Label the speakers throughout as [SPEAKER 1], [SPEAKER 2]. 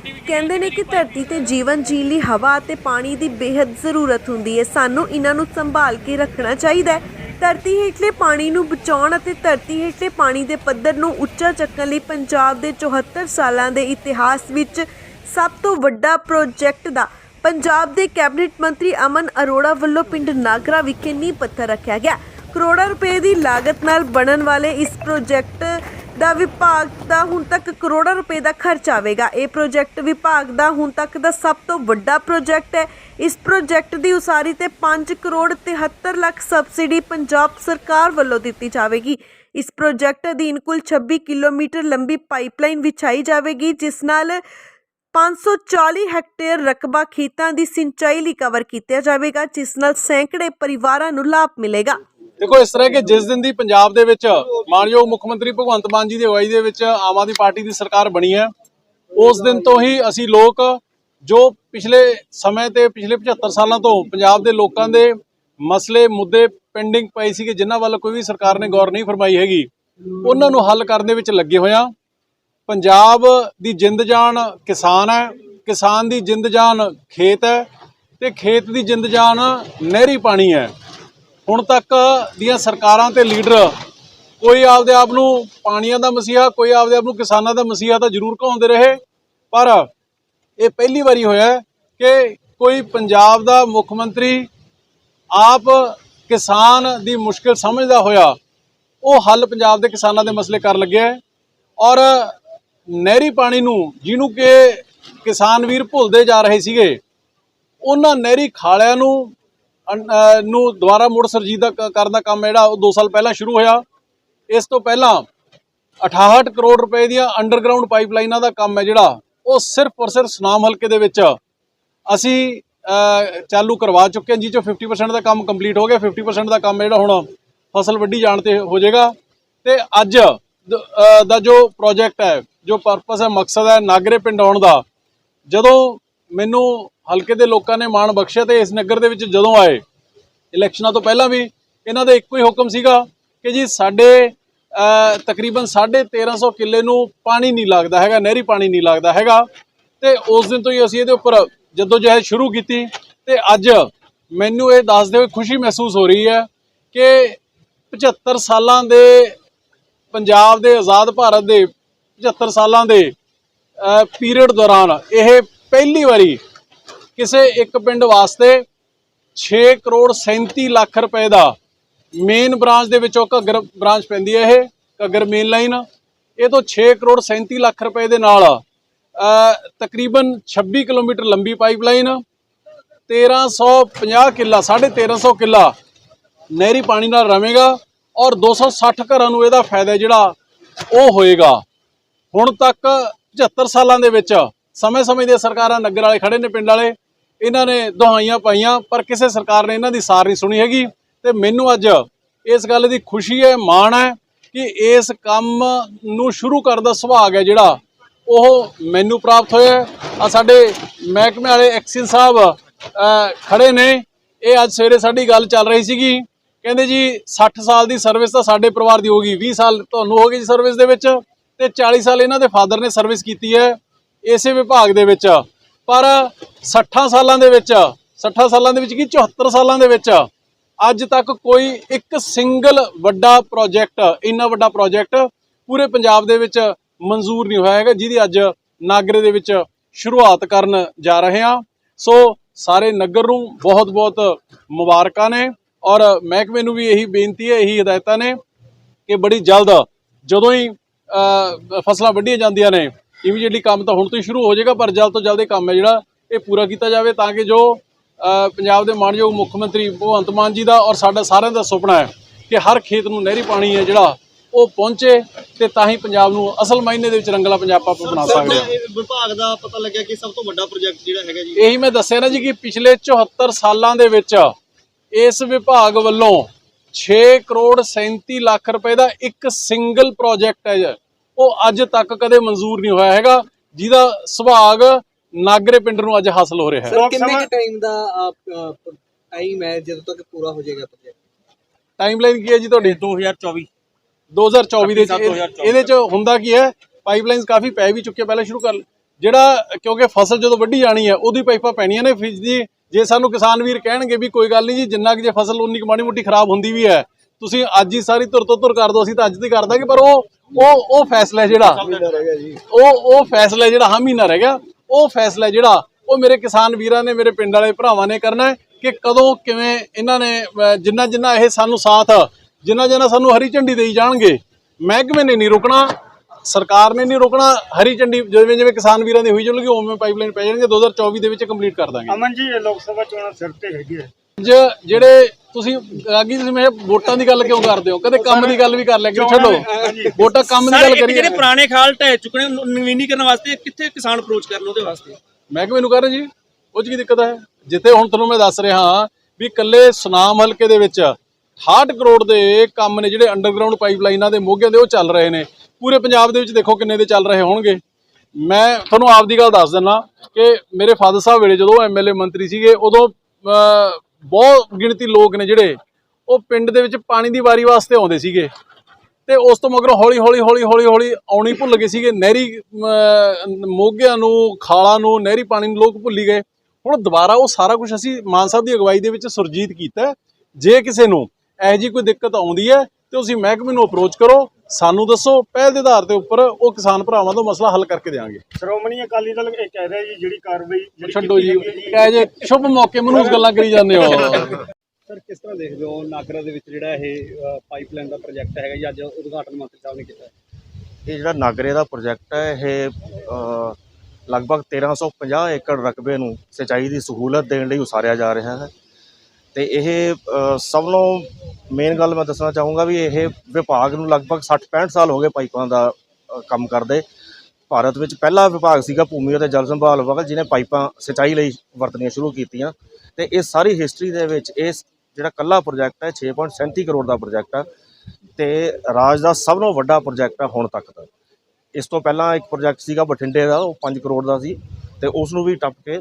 [SPEAKER 1] ਕਹਿੰਦੇ ਨੇ ਕਿ ਧਰਤੀ ਤੇ ਜੀਵਨ ਜੀਣ ਲਈ ਹਵਾ ਅਤੇ ਪਾਣੀ ਦੀ ਬੇहद ਜ਼ਰੂਰਤ ਹੁੰਦੀ ਹੈ। ਸਾਨੂੰ ਇਹਨਾਂ ਨੂੰ ਸੰਭਾਲ ਕੇ ਰੱਖਣਾ ਚਾਹੀਦਾ ਹੈ। ਧਰਤੀ ਹੇਠਲੇ ਪਾਣੀ ਨੂੰ ਬਚਾਉਣ ਅਤੇ ਧਰਤੀ ਹੇਠਲੇ ਪਾਣੀ ਦੇ ਪੱਧਰ ਨੂੰ ਉੱਚਾ ਚੱਕਣ ਲਈ ਪੰਜਾਬ ਦੇ 74 ਸਾਲਾਂ ਦੇ ਇਤਿਹਾਸ ਵਿੱਚ ਸਭ ਤੋਂ ਵੱਡਾ ਪ੍ਰੋਜੈਕਟ ਦਾ ਪੰਜਾਬ ਦੇ ਕੈਬਨਿਟ ਮੰਤਰੀ ਅਮਨ ਅਰੋੜਾ ਵੱਲੋਂ ਪਿੰਡ ਨਾਗਰਾ ਵਿਖੇ ਨੀਂਹ ਪੱਥਰ ਰੱਖਿਆ ਗਿਆ। ਕਰੋੜਾਂ ਰੁਪਏ ਦੀ ਲਾਗਤ ਨਾਲ ਬਣਨ ਵਾਲੇ ਇਸ ਪ੍ਰੋਜੈਕਟ ਦਾ ਵਿਭਾਗ ਦਾ ਹੁਣ ਤੱਕ ਕਰੋੜਾਂ ਰੁਪਏ ਦਾ ਖਰਚ ਆਵੇਗਾ। ਇਹ ਪ੍ਰੋਜੈਕਟ ਵਿਭਾਗ ਦਾ ਹੁਣ ਤੱਕ ਦਾ ਸਭ ਤੋਂ ਵੱਡਾ ਪ੍ਰੋਜੈਕਟ ਹੈ। ਇਸ ਪ੍ਰੋਜੈਕਟ ਦੀ ਉਸਾਰੀ ਤੇ 5 ਕਰੋੜ 73 ਲੱਖ ਸਬਸਿਡੀ ਪੰਜਾਬ ਸਰਕਾਰ ਵੱਲੋਂ ਦਿੱਤੀ ਜਾਵੇਗੀ। ਇਸ ਪ੍ਰੋਜੈਕਟ ਅਧੀਨ ਕੁੱਲ 26 ਕਿਲੋਮੀਟਰ ਲੰਬੀ ਪਾਈਪਲਾਈਨ ਵਿਛਾਈ ਜਾਵੇਗੀ, ਜਿਸ ਨਾਲ 540 ਹੈਕਟੇਅਰ ਰਕਬਾ ਖੇਤਾਂ ਦੀ ਸਿੰਚਾਈ ਲਈ ਕਵਰ ਕੀਤਾ ਜਾਵੇਗਾ, ਜਿਸ ਨਾਲ ਸੈਂਕੜੇ ਪਰਿਵਾਰਾਂ ਨੂੰ ਲਾਭ ਮਿਲੇਗਾ।
[SPEAKER 2] ਦੇਖੋ, ਇਸ ਤਰ੍ਹਾਂ ਕਿ ਜਿਸ ਦਿਨ ਦੀ ਪੰਜਾਬ ਦੇ ਵਿੱਚ ਮਾਨਯੋਗ ਮੁੱਖ ਮੰਤਰੀ ਭਗਵੰਤ ਮਾਨ ਜੀ ਦੀ ਅਗਵਾਈ ਦੇ ਵਿੱਚ ਆਮ ਆਦਮੀ ਪਾਰਟੀ ਦੀ ਸਰਕਾਰ ਬਣੀ ਹੈ, ਉਸ ਦਿਨ ਤੋਂ ਹੀ ਅਸੀਂ ਲੋਕ ਜੋ ਪਿਛਲੇ ਸਮੇਂ ਤੇ ਪਿਛਲੇ 75 ਸਾਲਾਂ ਤੋਂ ਪੰਜਾਬ ਦੇ ਲੋਕਾਂ ਦੇ ਮਸਲੇ, ਮੁੱਦੇ ਪੈਂਡਿੰਗ ਪਏ ਸੀਗੇ, ਜਿਨ੍ਹਾਂ ਵੱਲ ਕੋਈ ਵੀ ਸਰਕਾਰ ਨੇ ਗੌਰ ਨਹੀਂ ਫਰਮਾਈ ਹੈਗੀ, ਉਹਨਾਂ ਨੂੰ ਹੱਲ ਕਰਨ ਦੇ ਵਿੱਚ ਲੱਗੇ ਹੋਇਆ ਪੰਜਾਬ ਦੀ ਜਿੰਦ ਜਾਨ ਕਿਸਾਨ ਹੈ, ਕਿਸਾਨ ਦੀ ਜਿੰਦ ਜਾਨ ਖੇਤ ਹੈ ਤੇ ਖੇਤ ਦੀ ਜਿੰਦ ਜਾਨ ਨਹਿਰੀ ਪਾਣੀ ਹੈ। ਹੁਣ ਤੱਕ ਦੀਆਂ ਸਰਕਾਰਾਂ ਤੇ ਲੀਡਰ ਕੋਈ ਆਪਦੇ ਆਪ ਨੂੰ ਪਾਣੀਆਂ ਦਾ ਮਸੀਹਾ, ਕੋਈ ਆਪਦੇ ਆਪ ਨੂੰ ਕਿਸਾਨਾਂ ਦਾ ਮਸੀਹਾ ਤਾਂ ਜ਼ਰੂਰ ਕਹਾਉਂਦੇ ਰਹੇ। ਪਰ ਇਹ ਪਹਿਲੀ ਵਾਰੀ ਹੋਇਆ ਕਿ ਕੋਈ ਪੰਜਾਬ ਦਾ ਮੁੱਖ ਮੰਤਰੀ ਆਪ ਕਿਸਾਨ ਦੀ ਮੁਸ਼ਕਿਲ ਸਮਝਦਾ ਹੋਇਆ ਉਹ ਹੱਲ ਪੰਜਾਬ ਦੇ ਕਿਸਾਨਾਂ ਦੇ ਮਸਲੇ ਕਰ ਲੱਗਿਆ ਔਰ ਨਹਿਰੀ ਪਾਣੀ ਨੂੰ ਜਿਹਨੂੰ ਕਿ ਕਿਸਾਨ ਵੀਰ ਭੁੱਲਦੇ ਜਾ ਰਹੇ ਸੀਗੇ, ਉਹਨਾਂ ਨਹਿਰੀ ਖਾਲਿਆਂ ਨੂੰ ਨੂੰ ਦੁਬਾਰਾ ਮੁੜ ਸਰਜੀਤ ਦਾ ਕ- ਕਰਨ ਦਾ ਕੰਮ ਜਿਹੜਾ, ਉਹ 2 ਸਾਲ ਪਹਿਲਾਂ ਸ਼ੁਰੂ ਹੋਇਆ। ਇਸ ਤੋਂ ਪਹਿਲਾਂ 68 ਕਰੋੜ ਰੁਪਏ ਦੀਆਂ ਅੰਡਰਗਰਾਉਂਡ ਪਾਈਪਲਾਈਨਾਂ ਦਾ ਕੰਮ ਹੈ ਜਿਹੜਾ, ਉਹ ਸਿਰਫ ਔਰ ਸਿਰਫ ਸੁਨਾਮ ਹਲਕੇ ਦੇ ਵਿੱਚ ਅਸੀਂ ਚਾਲੂ ਕਰਵਾ ਚੁੱਕੇ ਹਾਂ ਜੀ ਚੋਂ 50% ਦਾ ਕੰਮ ਕੰਪਲੀਟ ਹੋ ਗਿਆ। 50% ਦਾ ਕੰਮ ਜਿਹੜਾ ਹੁਣ ਫਸਲ ਵੱਢੀ ਜਾਣ ਤੇ ਹੋ ਜਾਏਗਾ। ਤੇ ਅੱਜ ਦਾ ਜੋ ਪ੍ਰੋਜੈਕਟ ਹੈ, ਜੋ ਪਰਪਸ ਹੈ, ਮਕਸਦ ਹੈ, ਨਾਗਰੇ ਪਿੰਡ ਆਉਣ ਦਾ, ਜਦੋਂ ਮੈਨੂੰ ਹਲਕੇ ਦੇ ਲੋਕਾਂ ਨੇ ਮਾਣ ਬਖਸ਼ਿਆ ਤੇ ਇਸ ਨਗਰ ਦੇ ਵਿੱਚ ਜਦੋਂ ਆਏ ਇਲੈਕਸ਼ਨਾਂ ਤੋਂ ਪਹਿਲਾਂ ਵੀ ਇਹਨਾਂ ਦਾ ਇੱਕੋ ਹੀ ਹੁਕਮ ਸੀਗਾ ਕਿ ਜੀ ਸਾਡੇ ਅਹ, ਤਕਰੀਬਨ 1350 ਕਿੱਲੇ ਨੂੰ ਪਾਣੀ ਨਹੀਂ ਲੱਗਦਾ ਹੈਗਾ ਨਹਿਰੀ ਪਾਣੀ ਨਹੀਂ ਲੱਗਦਾ ਹੈਗਾ। ਤੇ ਉਸ ਦਿਨ ਤੋਂ ਹੀ ਅਸੀਂ ਇਹਦੇ ਉੱਪਰ ਜਦੋਂ ਜਹਿਦ ਸ਼ੁਰੂ ਕੀਤੀ ਤੇ ਅੱਜ ਮੈਨੂੰ ਇਹ ਦੱਸਦੇ ਹੋਏ ਖੁਸ਼ੀ ਮਹਿਸੂਸ ਹੋ ਰਹੀ ਹੈ ਕਿ 75 ਸਾਲਾਂ ਦੇ ਪੰਜਾਬ ਦੇ ਆਜ਼ਾਦ ਭਾਰਤ ਦੇ 75 ਸਾਲਾਂ ਦੇ ਪੀਰੀਅਡ ਦੌਰਾਨ ਇਹ ਪਹਿਲੀ ਵਾਰੀ ਕਿਸੇ ਇੱਕ ਪਿੰਡ ਵਾਸਤੇ 6 ਕਰੋੜ 37 ਲੱਖ ਰੁਪਏ ਦਾ ਮੇਨ ਬ੍ਰਾਂਚ ਦੇ ਵਿੱਚੋਂ ਘੱਗਰ ਬ੍ਰਾਂਚ ਪੈਂਦੀ ਹੈ ਇਹ, ਘੱਗਰ ਮੇਨ ਲਾਈਨ ਇਹ ਤੋਂ 6 ਕਰੋੜ 37 ਲੱਖ ਰੁਪਏ ਦੇ ਨਾਲ ਤਕਰੀਬਨ 26 ਕਿਲੋਮੀਟਰ ਲੰਬੀ ਪਾਈਪਲਾਈਨ 1350 ਕਿੱਲਾ 1350 ਕਿੱਲਾ ਨਹਿਰੀ ਪਾਣੀ ਨਾਲ ਰਵੇਗਾ ਔਰ 260 ਘਰਾਂ ਨੂੰ ਇਹਦਾ ਫਾਇਦਾ ਜਿਹੜਾ ਉਹ ਹੋਏਗਾ। ਹੁਣ ਤੱਕ 75 ਸਾਲਾਂ ਦੇ ਵਿੱਚ ਸਮੇਂ-ਸਮੇਂ ਦੀਆਂ ਸਰਕਾਰਾਂ ਨਗਰ ਵਾਲੇ ਖੜੇ ਨੇ ਪਿੰਡ ਵਾਲੇ। ਇਹਨਾਂ ਨੇ ਦੁਹਾਈਆਂ ਪਾਈਆਂ ਪਰ ਕਿਸੇ ਸਰਕਾਰ ਨੇ ਇਹਨਾਂ ਦੀ ਸਾਰ ਨਹੀਂ ਸੁਣੀ ਹੈਗੀ। ਤੇ ਮੈਨੂੰ ਅੱਜ ਇਸ ਗੱਲ ਦੀ ਖੁਸ਼ੀ ਹੈ ਮਾਣ ਹੈ ਕਿ ਇਸ ਕੰਮ ਨੂੰ ਸ਼ੁਰੂ ਕਰਨ ਦਾ ਸੁਭਾਗ ਹੈ ਜਿਹੜਾ ਉਹ ਮੈਨੂੰ ਪ੍ਰਾਪਤ ਹੋਇਆ ਆ ਸਾਡੇ ਮਹਿਕਮੇ ਵਾਲੇ ਐਕਸਿਨ ਸਾਹਿਬ ਅਹ, ਖੜੇ ਨੇ। ਇਹ ਅੱਜ ਸਵੇਰੇ ਸਾਡੀ ਗੱਲ ਚੱਲ ਰਹੀ ਸੀਗੀ। ਕਹਿੰਦੇ ਜੀ 60 ਸਾਲ ਦੀ ਸਰਵਿਸ ਤਾਂ ਸਾਡੇ ਪਰਿਵਾਰ ਦੀ ਹੋਗੀ 20 ਸਾਲ ਤੁਹਾਨੂੰ ਹੋ ਗਏ ਜੀ ਸਰਵਿਸ ਦੇ ਵਿੱਚ। ਤੇ 40 ਸਾਲ ਇਹਨਾਂ ਦੇ ਫਾਦਰ ਨੇ ਸਰਵਿਸ ਕੀਤੀ ਹੈ। ਇਸੇ ਵਿਭਾਗ ਦੇ ਵਿੱਚ। ਪਰ 60 ਸਾਲਾਂ ਦੇ ਵਿੱਚ 60 ਸਾਲਾਂ ਦੇ ਵਿੱਚ ਕੀ 74 ਸਾਲਾਂ ਦੇ ਵਿੱਚ ਅੱਜ ਤੱਕ ਕੋਈ ਇੱਕ ਸਿੰਗਲ ਵੱਡਾ ਪ੍ਰੋਜੈਕਟ ਇੰਨਾ ਵੱਡਾ ਪ੍ਰੋਜੈਕਟ ਪੂਰੇ ਪੰਜਾਬ ਦੇ ਵਿੱਚ ਮਨਜ਼ੂਰ ਨਹੀਂ ਹੋਇਆ ਹੈਗਾ, ਜਿਹਦੀ ਅੱਜ ਨਾਗਰੇ ਦੇ ਵਿੱਚ ਸ਼ੁਰੂਆਤ ਕਰਨ ਜਾ ਰਹੇ ਹਾਂ। ਸੋ ਸਾਰੇ ਨਗਰ ਨੂੰ ਬਹੁਤ-ਬਹੁਤ ਮੁਬਾਰਕਾਂ ਨੇ ਔਰ ਮਹਿਕਮੇ ਨੂੰ ਵੀ ਇਹੀ ਬੇਨਤੀ ਹੈ, ਇਹੀ ਹਦਾਇਤਾਂ ਨੇ ਕਿ ਬੜੀ ਜਲਦ ਜਦੋਂ ਹੀ ਫਸਲਾਂ ਵੱਢੀਆਂ ਜਾਂਦੀਆਂ ਨੇ ਇਮੀਡੀਏਟਲੀ ਕੰਮ ਤਾਂ ਹੁਣ ਤੋਂ ਹੀ ਸ਼ੁਰੂ ਹੋ ਜਾਏਗਾ ਪਰ ਜਲਦ ਤੋਂ ਜਲਦ ਇਹ ਕੰਮ ਹੈ ਜਿਹੜਾ ਇਹ ਪੂਰਾ ਕੀਤਾ ਜਾਵੇ ਤਾਂ ਕਿ ਜੋ ਪੰਜਾਬ ਦੇ ਮਾਨਯੋਗ ਮੁੱਖ ਮੰਤਰੀ ਭਗਵੰਤ ਮਾਨ ਜੀ ਦਾ ਔਰ ਸਾਡਾ ਸਾਰਿਆਂ ਦਾ ਸੁਪਨਾ ਹੈ ਕਿ ਹਰ ਖੇਤ ਨੂੰ ਨਹਿਰੀ ਪਾਣੀ ਹੈ ਜਿਹੜਾ ਉਹ ਪਹੁੰਚੇ ਤੇ ਤਾਂ ਹੀ ਪੰਜਾਬ ਨੂੰ ਅਸਲ ਮਾਇਨੇ ਦੇ ਵਿੱਚ ਰੰਗਲਾ ਪੰਜਾਬ ਆਪਾਂ ਬਣਾ ਸਕਦੇ ਹਾਂ
[SPEAKER 3] ਵਿਭਾਗ ਦਾ ਪਤਾ ਲੱਗਿਆ ਕਿ ਸਭ ਤੋਂ ਵੱਡਾ ਪ੍ਰੋਜੈਕਟ ਜਿਹੜਾ ਹੈਗਾ ਜੀ
[SPEAKER 2] ਇਹੀ ਮੈਂ ਦੱਸਿਆ ਨਾ ਜੀ ਕਿ ਪਿਛਲੇ 74 ਸਾਲਾਂ ਦੇ ਵਿੱਚ ਇਸ ਵਿਭਾਗ ਵੱਲੋਂ 6 ਕਰੋੜ 37 ਲੱਖ ਰੁਪਏ ਦਾ ਇੱਕ ਸਿੰਗਲ ਪ੍ਰੋਜੈਕਟ ਹੈ ਜੀ। ਉਹ ਅੱਜ ਤੱਕ ਕਦੇ ਮਨਜ਼ੂਰ ਨਹੀਂ ਹੋਇਆ ਹੈਗਾ। ਜਿਹਦਾ ਸੁਭਾਗ ਨਾਗਰੇ ਪਿੰਡ ਨੂੰ ਅੱਜ ਹਾਸਲ ਹੋ ਰਿਹਾ ਹੈ।
[SPEAKER 4] ਕਿੰਨੇ ਕੁ ਟਾਈਮ ਦਾ ਟਾਈਮ ਹੈ ਜਦੋਂ ਤੱਕ ਪੂਰਾ ਹੋ ਜਾਏਗਾ ਪ੍ਰੋਜੈਕਟ
[SPEAKER 2] ਟਾਈਮਲਾਈਨ ਕੀ ਹੈ ਜੀ ਤੁਹਾਡੀ?
[SPEAKER 3] 2024
[SPEAKER 2] 2024 ਦੇ ਵਿੱਚ। ਇਹ-
[SPEAKER 3] 2024
[SPEAKER 2] ਇਹਦੇ ਚ ਹੁੰਦਾ ਕੀ ਹੈ? ਪਾਈਪਲਾਈਨਸ ਕਾਫੀ ਪੈ ਵੀ ਚੁੱਕੇ ਪਹਿਲਾਂ ਸ਼ੁਰੂ ਕਰ ਜਿਹੜਾ ਕਿਉਂਕਿ ਫਸਲ ਜਦੋਂ ਵੱਢੀ ਜਾਣੀ ਹੈ ਉਹਦੀ ਪਾਈਪਾਂ ਪੈਣੀਆਂ ਨੇ ਫਿਰ ਜੀ ਜੇ ਸਾਨੂੰ ਕਿਸਾਨ ਵੀਰ ਕਹਿਣਗੇ ਵੀ ਕੋਈ ਗੱਲ ਨਹੀਂ ਜੀ ਜਿੰਨਾ ਕਿ ਜੇ ਫਸਲ ਉਨੀ ਕੁ ਮਾੜੀ ਮੋਟੀ ਖਰਾਬ ਹੁੰਦੀ ਵੀ ਹੈ ਤੁਸੀਂ ਅੱਜ ਹੀ ਸਾਰੀ ਤੁਰ ਤੋਂ ਤੁਰ ਕਰ ਦਿਓ ਅਸੀਂ ਤਾਂ ਅੱਜ ਤੇ ਕਰ ਦਾਂਗੇ ਪਰ ਉਹ ਉਹ ਉਹ ਫੈਸਲਾ ਜਿਹੜਾ। ਉਹ ਉਹ ਫੈਸਲਾ ਜਿਹੜਾ ਹਾਂ ਮਹੀਨਾ ਰਹਿ ਗਿਆ। ਉਹ ਫੈਸਲਾ ਜਿਹੜਾ ਉਹ ਮੇਰੇ ਕਿਸਾਨ ਵੀਰਾਂ ਨੇ ਮੇਰੇ ਪਿੰਡ ਵਾਲੇ ਭਰਾਵਾਂ ਨੇ ਕਰਨਾ ਹੈ ਕਿ ਕਦੋਂ ਕਿਵੇਂ ਇਹਨਾਂ ਨੇ ਜਿੰਨਾ ਜਿੰਨਾ ਇਹ ਸਾਨੂੰ ਸਾਥ ਜਿੰਨਾ ਜਿੰਨਾ ਸਾਨੂੰ ਹਰੀ ਝੰਡੀ ਦੇਈ ਜਾਣਗੇ ਮਹਿਕਮੇ ਨੇ ਨਹੀਂ ਰੁਕਣਾ ਸਰਕਾਰ ਨੇ ਨਹੀਂ ਰੁਕਣਾ ਹਰੀ ਝੰਡੀ ਜਿਵੇਂ ਜਿਵੇਂ ਕਿਸਾਨ ਵੀਰਾਂ ਦੀ ਹੋਈ ਚੱਲੂਗੀ ਉਵੇਂ ਪਾਈਪਲਾਈਨ ਪੈ ਜਾਣਗੇ 2024 ਦੇ ਵਿੱਚ ਕੰਪਲੀਟ ਕਰ ਦਾਂਗੇ।
[SPEAKER 5] ਅਮਨ ਜੀ ਇਹ ਲੋਕ ਸਭਾ ਚੋਣਾਂ ਸਿਰ ਤੇ ਹੈਗੀ ਹੈ
[SPEAKER 2] ਅੱਜ ਜਿਹੜੇ ਤੁਸੀਂ ਅੱਗੇ ਤੁਸੀਂ ਮੈਂ ਵੋਟਾਂ ਦੀ ਗੱਲ ਕਿਉਂ ਕਰਦੇ ਹੋ? ਕਦੇ ਕੰਮ ਦੀ ਗੱਲ ਵੀ ਕਰ ਲਿਆ ਕਰੋ ਛੱਡੋ? ਵੋਟਾਂ ਕੰਮ ਦੀ ਗੱਲ ਕਰੀਏ।
[SPEAKER 6] ਜਿਹੜੇ ਪੁਰਾਣੇ ਖਾਲ ਢਹਿ ਚੁੱਕੇ ਨੇ ਉਹਨੂੰ ਨਵੀਨੀਕਰਨ ਵਾਸਤੇ ਕਿੱਥੇ ਕਿਸਾਨ ਅਪਰੋਚ ਕਰਨ ਉਹਦੇ ਵਾਸਤੇ?
[SPEAKER 2] ਮਹਿਕਮੇ ਨੂੰ ਕਰ ਰਹੇ ਜੀ? ਉਹ 'ਚ ਕੀ ਦਿੱਕਤ ਹੈ? ਜਿੱਥੇ ਹੁਣ ਤੁਹਾਨੂੰ ਮੈਂ ਦੱਸ ਰਿਹਾ ਹਾਂ ਵੀ ਕੱਲੇ ਸੁਨਾਮ ਹਲਕੇ ਦੇ ਵਿੱਚ 68 ਕਰੋੜ ਦੇ ਕੰਮ ਨੇ ਜਿਹੜੇ ਅੰਡਰਗਰਾਉਂਡ ਪਾਈਪਲਾਈਨਾਂ ਦੇ ਮੋਗਿਆਂ ਦੇ ਉਹ ਚੱਲ ਰਹੇ ਨੇ। ਪੂਰੇ ਪੰਜਾਬ ਦੇ ਵਿੱਚ ਦੇਖੋ ਕਿੰਨੇ ਦੇ ਚੱਲ ਰਹੇ ਹੋਣਗੇ। ਮੈਂ ਤੁਹਾਨੂੰ ਆਪਦੀ ਗੱਲ ਦੱਸ ਦਿੰਦਾ ਕਿ ਮੇਰੇ ਫਾਦਰ ਸਾਹਿਬ ਵੇਲੇ ਜਦੋਂ ਐਮਐਲਏ ਮੰਤਰੀ ਸੀਗੇ ਉਦੋਂ ਬਹੁਤ ਗਿਣਤੀ ਲੋਕ ਨੇ ਜਿਹੜੇ, ਉਹ ਪਿੰਡ ਦੇ ਵਿੱਚ ਪਾਣੀ ਦੀ ਵਾਰੀ ਵਾਸਤੇ ਆਉਂਦੇ ਸੀਗੇ। ਤੇ ਉਸ ਤੋਂ ਮਗਰੋਂ ਹੌਲੀ ਹੌਲੀ ਹੌਲੀ ਹੌਲੀ ਹੌਲੀ ਆਉਣੀ ਭੁੱਲ ਗਏ ਸੀਗੇ। ਨਹਿਰੀ ਮੋਗਿਆਂ ਨੂੰ, ਖਾਲਾਂ ਨੂੰ, ਨਹਿਰੀ ਪਾਣੀ ਨੂੰ ਲੋਕ ਭੁੱਲੀ ਗਏ। ਹੁਣ ਦੁਬਾਰਾ ਉਹ ਸਾਰਾ ਕੁਝ ਅਸੀਂ ਮਾਨ ਸਾਹਿਬ ਦੀ ਅਗਵਾਈ ਦੇ ਵਿੱਚ ਸੁਰਜੀਤ ਕੀਤਾ ਜੇ ਕਿਸੇ ਨੂੰ ਇਹੋ ਜਿਹੀ ਕੋਈ ਦਿੱਕਤ ਆਉਂਦੀ ਹੈ, ਤੇ ਤੁਸੀਂ ਮਹਿਕਮੇ ਨੂੰ ਅਪਰੋਚ ਕਰੋ। ਸਾਨੂੰ ਦੱਸੋ ਪਹਿਲ ਦੇ ਆਧਾਰ ਤੇ ਉੱਪਰ ਉਹ ਕਿਸਾਨ ਭਰਾਵਾਂ ਦਾ ਮਸਲਾ ਹੱਲ ਕਰਕੇ ਦੇਵਾਂਗੇ
[SPEAKER 5] ਸ਼੍ਰੋਮਣੀ ਅਕਾਲੀ ਦਲ ਇਹ ਕਹਿ ਰਿਹਾ ਜੀ ਜਿਹੜੀ ਕਾਰਵਾਈ
[SPEAKER 2] ਛੱਡੋ ਜੀ। ਕਹੇ ਜੇ। ਸ਼ੁਭ ਮੌਕੇ ਮਨੂਸ ਗੱਲਾਂ ਕਰੀ ਜਾਂਦੇ ਹੋ।
[SPEAKER 4] ਸਰ ਕਿਸ ਤਰ੍ਹਾਂ ਦੇਖਦੇ ਹੋ ਨਾਗਰਾ ਦੇ ਵਿੱਚ ਜਿਹੜਾ ਇਹ ਪਾਈਪਲਾਈਨ ਦਾ ਪ੍ਰੋਜੈਕਟ ਹੈਗਾ ਜੀ ਅੱਜ ਉਦਘਾਟਨ ਮੰਤਰੀ ਸਾਹਿਬ ਨੇ ਕੀਤਾ ਹੈ।
[SPEAKER 7] ਇਹ ਜਿਹੜਾ ਨਾਗਰੇ ਦਾ ਪ੍ਰੋਜੈਕਟ ਹੈ ਇਹ ਲਗਭਗ 1350 ਏਕੜ ਰਕਬੇ ਨੂੰ ਸਿੰਚਾਈ ਦੀ ਸਹੂਲਤ ਦੇਣ ਲਈ ਉਸਾਰਿਆ ਜਾ ਰਿਹਾ ਹੈ। ਤੇ ਇਹ ਸਭ ਨੂੰ ਮੇਨ ਗੱਲ ਮੈਂ ਦੱਸਣਾ ਚਾਹੂੰਗਾ ਵੀ ਇਹ ਵਿਭਾਗ ਨੂੰ ਲਗਭਗ 60-65 ਸਾਲ ਹੋ ਗਏ ਪਾਈਪਾਂ ਦਾ ਕੰਮ ਕਰਦੇ। ਭਾਰਤ ਵਿੱਚ ਪਹਿਲਾ ਵਿਭਾਗ ਸੀਗਾ ਭੂਮੀ ਅਤੇ ਜਲ ਸੰਭਾਲ ਵਿਭਾਗ, ਜਿਹਨੇ ਪਾਈਪਾਂ ਸਿੰਚਾਈ ਲਈ ਵਰਤਣੀਆਂ ਸ਼ੁਰੂ ਕੀਤੀਆਂ। ਤੇ ਇਹ ਸਾਰੀ ਹਿਸਟਰੀ ਦੇ ਵਿੱਚ ਇਸ ਜਿਹੜਾ ਕੱਲਾ ਪ੍ਰੋਜੈਕਟ ਹੈ 6.37 ਕਰੋੜ ਦਾ ਪ੍ਰੋਜੈਕਟ ਆ। ਤੇ ਰਾਜ ਦਾ ਸਭ ਤੋਂ ਵੱਡਾ ਪ੍ਰੋਜੈਕਟ ਆ ਹੁਣ ਤੱਕ ਦਾ। ਇਸ ਤੋਂ ਪਹਿਲਾਂ ਇੱਕ ਪ੍ਰੋਜੈਕਟ ਸੀਗਾ ਬਠਿੰਡੇ ਦਾ, ਉਹ 5 ਕਰੋੜ ਦਾ ਸੀ। ਤੇ ਉਸ ਨੂੰ ਵੀ ਟੱਪ ਕੇ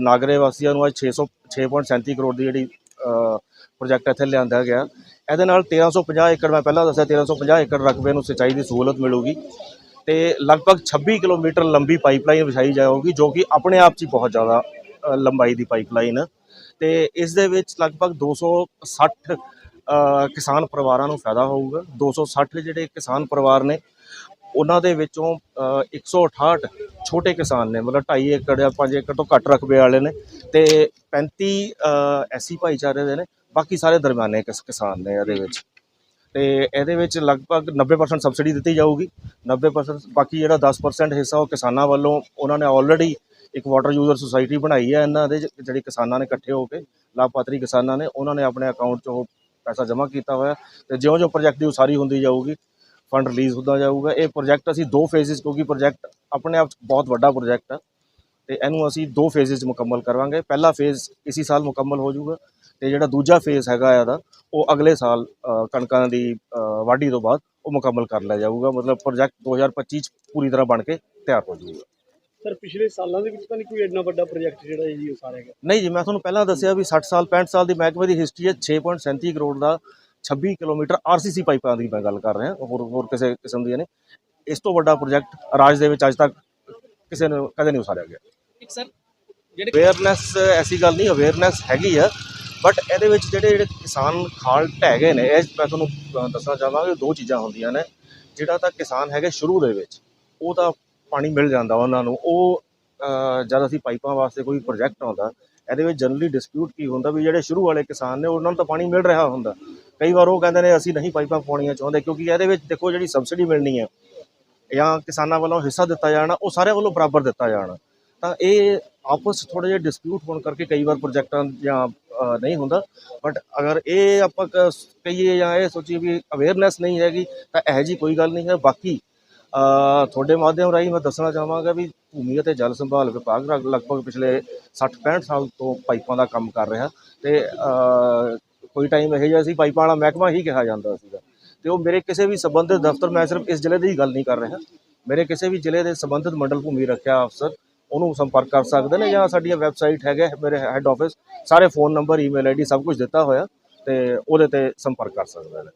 [SPEAKER 7] ਨਾਗਰੇ ਵਾਸੀਆਂ ਨੂੰ ਅੱਜ 600 6.37 ਕਰੋੜ ਦੀ ਜਿਹੜੀ ਪ੍ਰੋਜੈਕਟ ਇੱਥੇ ਲਿਆਂਦਾ ਗਿਆ। ਇਹਦੇ ਨਾਲ 1350 ਏਕੜ ਮੈਂ ਪਹਿਲਾਂ ਦੱਸਿਆ 1350 ਏਕੜ ਰਕਬੇ ਨੂੰ ਸਿੰਚਾਈ ਦੀ ਸਹੂਲਤ ਮਿਲੂਗੀ। ਤੇ ਲਗਭਗ 26 ਕਿਲੋਮੀਟਰ ਲੰਬੀ ਪਾਈਪਲਾਈਨ ਵਿਛਾਈ ਜਾਊਗੀ ਜੋ ਕਿ ਆਪਣੇ ਆਪ 'ਚ ਹੀ ਬਹੁਤ ਜ਼ਿਆਦਾ ਲੰਬਾਈ ਦੀ ਪਾਈਪਲਾਈਨ ਹੈ। ਤੇ ਇਸ ਦੇ ਵਿੱਚ ਲਗਭਗ 260 ਅ, ਕਿਸਾਨ ਪਰਿਵਾਰਾਂ ਨੂੰ ਫਾਇਦਾ ਹੋਊਗਾ। 260 ਜਿਹੜੇ ਕਿਸਾਨ ਪਰਿਵਾਰ ਨੇ ਉਹਨਾਂ ਦੇ ਵਿੱਚੋਂ ਅ, 168 ਛੋਟੇ ਕਿਸਾਨ ਨੇ ਮਤਲਬ 2.5 ਏਕੜ ਜਾਂ 5 ਏਕੜ ਤੋਂ ਘੱਟ ਰਕਬੇ ਵਾਲੇ ਨੇ। ਤੇ 35 ਐਸੀ ਭਾਈਚਾਰੇ ਦੇ ਨੇ, ਬਾਕੀ ਸਾਰੇ ਦਰਮਿਆਨੇ ਕਿਸ, ਕਿਸਾਨ ਨੇ ਇਹਦੇ ਵਿੱਚ। ਤੇ ਇਹਦੇ ਵਿੱਚ ਲਗਭਗ 90% ਸਬਸਿਡੀ ਦਿੱਤੀ ਜਾਊਗੀ। 90% ਬਾਕੀ ਜਿਹੜਾ 10% ਹਿੱਸਾ ਉਹ ਕਿਸਾਨਾਂ ਵੱਲੋਂ, ਉਹਨਾਂ ਨੇ ਆਲਰੇਡੀ ਇੱਕ ਵਾਟਰ ਯੂਜ਼ਰ ਸੁਸਾਇਟੀ ਬਣਾਈ ਹੈ ਇਹਨਾਂ ਦੇ ਜਿਹੜੇ ਕਿਸਾਨਾਂ ਨੇ ਇਕੱਠੇ ਹੋ ਕੇ, ਲਾਭਪਾਤਰੀ ਕਿਸਾਨਾਂ ਨੇ, ਉਹਨਾਂ ਨੇ ਆਪਣੇ ਅਕਾਊਂਟ 'ਚ ਉਹ ਪੈਸਾ ਜਮ੍ਹਾਂ ਕੀਤਾ ਹੋਇਆ। ਤੇ ਜਿਉਂ-ਜਿਉਂ ਪ੍ਰੋਜੈਕਟ ਦੀ ਉਸਾਰੀ ਹੁੰਦੀ ਜਾਊਗੀ ਫੰਡ ਰਿਲੀਜ਼ ਹੁੰਦਾ ਜਾਊਗਾ। ਇਹ ਪ੍ਰੋਜੈਕਟ ਅਸੀਂ ਦੋ ਫੇਜ਼ਸ ਕਿਉਂਕਿ ਪ੍ਰੋਜੈਕਟ ਆਪਣੇ ਆਪ 'ਚ ਬਹੁਤ ਵੱਡਾ ਪ੍ਰੋਜੈਕਟ ਹੈ ਤੇ ਇਹਨੂੰ ਅਸੀਂ ਦੋ ਫੇਜ਼ਸ 'ਚ ਮੁਕੰਮਲ ਕਰਵਾਂਗੇ ਪਹਿਲਾ ਫੇਜ਼ ਇਸੀ ਸਾਲ ਮੁਕੰਮਲ ਹੋ ਜਾਊਗਾ ਤੇ ਜਿਹੜਾ ਦੂਜਾ ਫੇਜ਼ ਹੈਗਾ ਇਹਦਾ ਉਹ ਅਗਲੇ ਸਾਲ ਕਣਕਾਂ ਦੀ ਵਾਢੀ ਤੋਂ ਬਾਅਦ ਉਹ ਮੁਕੰਮਲ ਕਰ ਲਿਆ ਜਾਊਗਾ। ਮਤਲਬ ਪ੍ਰੋਜੈਕਟ 2025 ਚ ਪੂਰੀ ਤਰ੍ਹਾਂ ਬਣ ਕੇ ਤਿਆਰ ਹੋ ਜਾਊਗਾ।
[SPEAKER 4] ਸਰ ਪਿਛਲੇ ਸਾਲਾਂ ਦੇ ਵਿੱਚ ਤਾਂ ਨਹੀਂ ਕੋਈ ਇੰਨਾ ਵੱਡਾ ਪ੍ਰੋਜੈਕਟ ਜਿਹੜਾ ਇਹ ਜੀ ਗਿਆ
[SPEAKER 7] ਨਹੀਂ ਜੀ ਮੈਂ ਤੁਹਾਨੂੰ ਪਹਿਲਾਂ ਦੱਸਿਆ ਵੀ 60 ਸਾਲ 65 ਸਾਲ ਦੀ ਮਹਿਕਮੇ ਦੀ ਹਿਸਟਰੀ ਹੈ। 6.37 ਕਰੋੜ ਦਾ 26 ਕਿਲੋਮੀਟਰ ਆਰਸੀਸੀ ਪਾਈਪਾਂ ਦੀ ਮੈਂ ਗੱਲ ਕਰ ਰਿਹਾ ਹੋਰ ਹੋਰ ਕਿਸੇ ਕਿਸਮ ਦੀਆਂ ਨੇ ਇਸ ਤੋਂ ਵੱਡਾ ਪ੍ਰੋਜੈਕਟ ਰਾਜ ਦੇ ਵਿੱਚ ਅੱਜ ਤੱਕ ਕਿਸੇ ਨੇ ਕਦੇ ਨਹੀਂ ਉਸਾਰਿਆ ਗਿਆ।
[SPEAKER 6] ਇੱਕ ਸਰ ਜਿਹੜੇ
[SPEAKER 7] ਅਵੇਅਰਨੈਸ ਐਸੀ ਗੱਲ ਨਹੀਂ ਅਵੇਅਰਨੈਸ ਹੈਗੀ ਆ ਬਟ ਇਹਦੇ ਵਿੱਚ ਜਿਹੜੇ ਜਿਹੜੇ ਕਿਸਾਨ ਖਾਲ ਢਹਿ ਗਏ ਨੇ ਇਹ ਮੈਂ ਤੁਹਾਨੂੰ ਅ, ਦੱਸਣਾ ਚਾਹਾਂਗਾ ਦੋ ਚੀਜ਼ਾਂ ਹੁੰਦੀਆਂ ਨੇ। ਜਿਹੜਾ ਤਾਂ ਕਿਸਾਨ ਹੈਗੇ ਸ਼ੁਰੂ ਦੇ ਵਿੱਚ ਉਹ ਤਾਂ ਪਾਣੀ ਮਿਲ ਜਾਂਦਾ ਉਹਨਾਂ ਨੂੰ। ਉਹ ਅ, ਜਦ ਅਸੀਂ ਪਾਈਪਾਂ ਵਾਸਤੇ ਕੋਈ ਪ੍ਰੋਜੈਕਟ ਆਉਂਦਾ ਇਹਦੇ ਵਿੱਚ ਜਨਰਲੀ ਡਿਸਪਿਊਟ ਕੀ ਹੁੰਦਾ ਵੀ ਜਿਹੜੇ ਸ਼ੁਰੂ ਵਾਲੇ ਕਿਸਾਨ ਨੇ ਉਹਨਾਂ ਨੂੰ ਤਾਂ ਪਾਣੀ ਮਿਲ ਰਿਹਾ ਹੁੰਦਾ। ਕਈ ਵਾਰ ਉਹ ਕਹਿੰਦੇ ਨੇ ਅਸੀਂ ਨਹੀਂ ਪਾਈਪਾਂ ਪਾਉਣੀਆਂ ਚਾਹੁੰਦੇ ਕਿਉਂਕਿ ਇਹਦੇ ਵਿੱਚ ਦੇਖੋ ਜਿਹੜੀ ਸਬਸਿਡੀ ਮਿਲਣੀ ਹੈ ਜਾਂ ਕਿਸਾਨਾਂ ਵੱਲੋਂ ਹਿੱਸਾ ਦਿੱਤਾ ਜਾਣਾ ਉਹ ਸਾਰਿਆਂ ਵੱਲੋਂ ਬਰਾਬਰ ਦਿੱਤਾ ਜਾਣਾ। ਤਾਂ ਇਹ ਆਪਸ ਥੋੜੇ ਜਿਹਾ ਡਿਸਪਿਊਟ ਹੋਣ ਕਰਕੇ ਕਈ ਵਾਰ ਪ੍ਰੋਜੈਕਟਾਂ ਜਾਂ ਨਹੀਂ ਹੁੰਦਾ। ਬਟ ਅਗਰ ਇਹ ਆਪਾਂ ਕ- ਕਹੀਏ ਜਾਂ ਇਹ ਸੋਚੀਏ ਵੀ ਅਵੇਅਰਨੈਸ ਨਹੀਂ ਹੈਗੀ, ਤਾਂ ਇਹੋ ਜੀ ਕੋਈ ਗੱਲ ਨਹੀਂ ਹੈ। ਬਾਕੀ ਤੁਹਾਡੇ ਮਾਧਿਅਮ ਰਾਹੀਂ ਮੈਂ ਦੱਸਣਾ ਚਾਹਾਂਗਾ ਵੀ ਭੂਮੀ ਅਤੇ ਜਲ ਸੰਭਾਲ ਵਿਭਾਗ ਲਗਭਗ ਪਿਛਲੇ 60-65 ਸਾਲ ਤੋਂ ਪਾਈਪਾਂ ਦਾ ਕੰਮ ਕਰ ਰਿਹਾ। ਤੇ ਕੋਈ ਟਾਈਮ ਇਹੋ ਜਿਹਾ ਸੀ, ਪਾਈਪਾਂ ਵਾਲਾ ਮਹਿਕਮਾ ਹੀ ਕਿਹਾ ਜਾਂਦਾ ਸੀਗਾ। ਤੇ ਉਹ ਮੇਰੇ ਕਿਸੇ ਵੀ ਸੰਬੰਧਿਤ ਦਫ਼ਤਰ, ਮੈਂ ਸਿਰਫ ਇਸ ਜ਼ਿਲ੍ਹੇ ਦੀ ਹੀ ਗੱਲ ਨਹੀਂ ਕਰ ਰਿਹਾ। ਮੇਰੇ ਕਿਸੇ ਵੀ ਜ਼ਿਲ੍ਹੇ ਦੇ ਸੰਬੰਧਿਤ ਮੰਡਲ ਭੂਮੀ ਰੱਖਿਆ ਅਫਸਰ ਉਹਨੂੰ ਸੰਪਰਕ ਕਰ ਸਕਦੇ ਨੇ ਜਾਂ ਸਾਡੀਆਂ ਵੈਬਸਾਈਟ ਹੈਗੇ ਮੇਰੇ ਹੈੱਡ ਆਫਿਸ ਸਾਰੇ ਫੋਨ ਨੰਬਰ ਈਮੇਲ ਆਈਡੀ ਸਭ ਕੁਝ ਦਿੱਤਾ ਹੋਇਆ ਤੇ ਉਹਦੇ ਤੇ ਸੰਪਰਕ ਕਰ ਸਕਦੇ ਨੇ।